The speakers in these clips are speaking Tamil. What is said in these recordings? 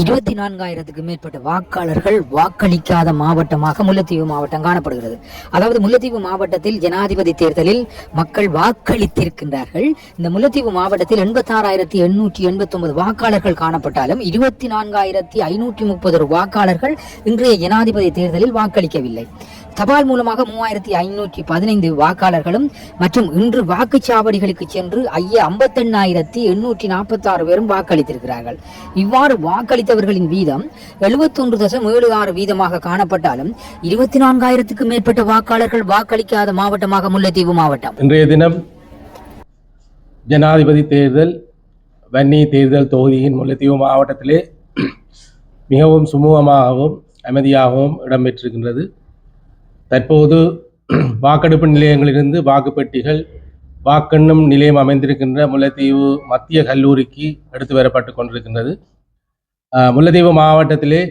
இருபத்தி நான்காயிரத்துக்கு மேற்பட்ட வாக்காளர்கள் வாக்களிக்காத மாவட்டமாக முல்லைத்தீவு மாவட்டம் காணப்படுகிறது. அதாவது முல்லைத்தீவு மாவட்டத்தில் ஜனாதிபதி தேர்தலில் மக்கள் வாக்களித்திருக்கின்றார்கள். இந்த முல்லைத்தீவு மாவட்டத்தில் எண்பத்தாறாயிரத்தி எண்ணூற்றி எண்பத்தி ஒன்பது வாக்காளர்கள் காணப்பட்டாலும் இருபத்தி நான்காயிரத்தி ஐநூற்றி முப்பது வாக்காளர்கள் இன்றைய ஜனாதிபதி தேர்தலில் வாக்களிக்கவில்லை. தபால் மூலமாக மூவாயிரத்தி ஐநூற்றி பதினைந்து வாக்காளர்களும் மற்றும் இன்று வாக்குச்சாவடிகளுக்கு சென்று ஐய ஐம்பத்தெண்ணாயிரத்தி எண்ணூற்றி நாற்பத்தி ஆறு பேரும் வாக்களித்திருக்கிறார்கள். இவ்வாறு வாக்களி வாக்களித்தவர்களின் வீதம் எழுபத்தொன்று தசம் ஏழு ஆறு வீதமாக காணப்பட்டாலும் இருபத்தி நான்காயிரத்துக்கு மேற்பட்ட வாக்காளர்கள் வாக்களிக்காத மாவட்டமாக முல்லைத்தீவு மாவட்டம். இன்றைய தினம் ஜனாதிபதி தேர்தல் வன்னி தேர்தல் தொகுதியின் முல்லைத்தீவு மாவட்டத்திலே மிகவும் சுமூகமாகவும் அமைதியாகவும் இடம்பெற்றிருக்கின்றது. தற்போது வாக்கெடுப்பு நிலையங்களிலிருந்து வாக்குப்பெட்டிகள் வாக்கெண்ணும் நிலையம் அமைந்திருக்கின்ற முல்லைத்தீவு மத்திய கல்லூரிக்கு எடுத்து வரப்பட்டு கொண்டிருக்கின்றது. முல்லைத்தீவு மாவட்டத்திலே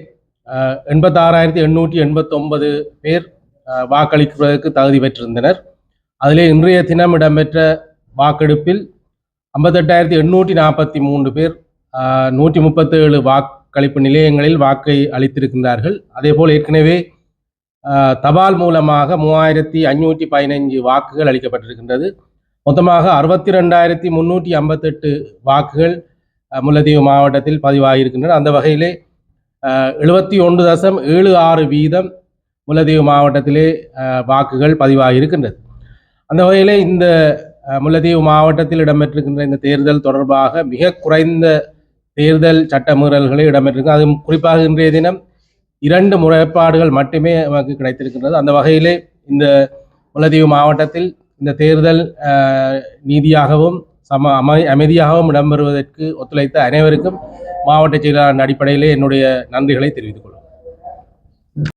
எண்பத்தாறாயிரத்தி எண்ணூற்றி எண்பத்தொன்பது பேர் வாக்களிப்பதற்கு தகுதி பெற்றிருந்தனர். அதிலே இன்றைய தினம் இடம்பெற்ற வாக்கெடுப்பில் ஐம்பத்தெட்டாயிரத்தி எண்ணூற்றி நாற்பத்தி மூன்று பேர் நூற்றி முப்பத்தேழு வாக்களிப்பு நிலையங்களில் வாக்கை அளித்திருக்கின்றார்கள். அதேபோல் ஏற்கனவே தபால் மூலமாக மூவாயிரத்தி ஐநூற்றி பதினைஞ்சு வாக்குகள் அளிக்கப்பட்டிருக்கின்றது. மொத்தமாக அறுபத்தி ரெண்டாயிரத்தி முன்னூற்றி ஐம்பத்தெட்டு வாக்குகள் முல்லைத்தீவு மாவட்டத்தில் பதிவாகியிருக்கின்றன. அந்த வகையிலே எழுபத்தி ஒன்று தசம் ஏழு ஆறு வீதம் முல்லைத்தீவு மாவட்டத்திலே வாக்குகள் பதிவாகியிருக்கின்றது. அந்த வகையிலே இந்த அஹ், முல்லைத்தீவு மாவட்டத்தில் இடம்பெற்றிருக்கின்ற இந்த தேர்தல் தொடர்பாக மிக குறைந்த தேர்தல் சட்ட மீறல்களே இடம்பெற்றிருக்கு அதுவும் குறிப்பாக இன்றைய தினம் இரண்டு முறைப்பாடுகள் மட்டுமே நமக்கு கிடைத்திருக்கின்றது. அந்த வகையிலே இந்த முல்லைத்தீவு மாவட்டத்தில் இந்த தேர்தல் நீதியாகவும் சம அமை அமைதியாகவும் இடம்பெறுவதற்கு ஒத்துழைத்த அனைவருக்கும் மாவட்ட செயலாளர் அடிப்படையிலே என்னுடைய நன்றிகளை தெரிவித்துக் கொள்கிறேன்.